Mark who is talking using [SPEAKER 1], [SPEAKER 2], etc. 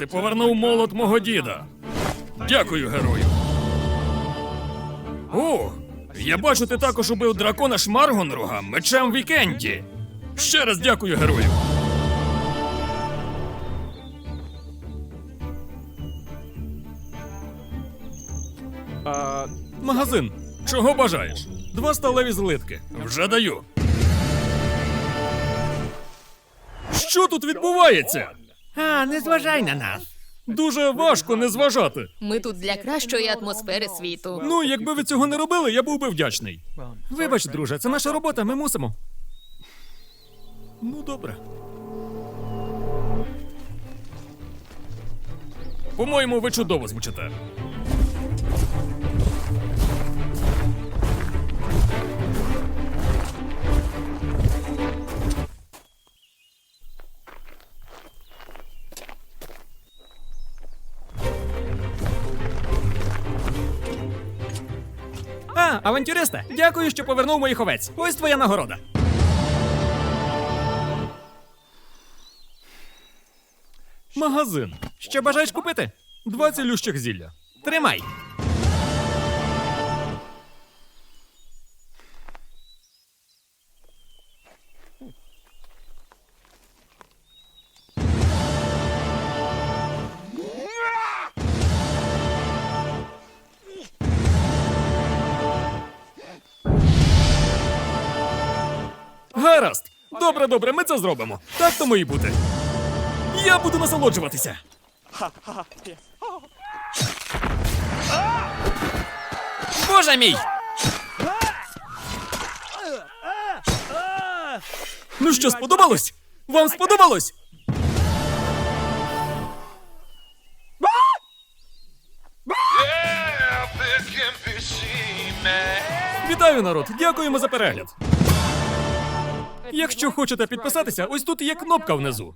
[SPEAKER 1] ти повернув молот мого діда. Дякую, герою. О, я бачу, ти також убив дракона Шмаргонруга мечем вікенді. Ще раз дякую, герою.
[SPEAKER 2] А,
[SPEAKER 1] Магазин. Чого бажаєш? Два сталеві злитки. Вже даю. Що тут відбувається?
[SPEAKER 3] А, не зважай на нас.
[SPEAKER 1] Дуже важко не зважати.
[SPEAKER 4] Ми тут для кращої атмосфери світу.
[SPEAKER 1] Ну, якби ви цього не робили, я був би вдячний.
[SPEAKER 3] Вибач, друже, це наша робота, ми мусимо.
[SPEAKER 1] Ну, добре. По-моєму, ви чудово звучите.
[SPEAKER 3] А, авантюристе, дякую, що повернув моїх овець. Ось твоя нагорода.
[SPEAKER 1] Магазин.
[SPEAKER 3] Ще бажаєш купити?
[SPEAKER 1] Два цілющих зілля.
[SPEAKER 3] Тримай.
[SPEAKER 1] Гаразд. Добре, добре, ми це зробимо. Так тому і бути. Я буду насолоджуватися.
[SPEAKER 3] Боже мій!
[SPEAKER 1] Ну що, сподобалось? Вам сподобалось? Вітаю, народ! Дякуємо за перегляд. Якщо хочете підписатися, ось тут є кнопка внизу.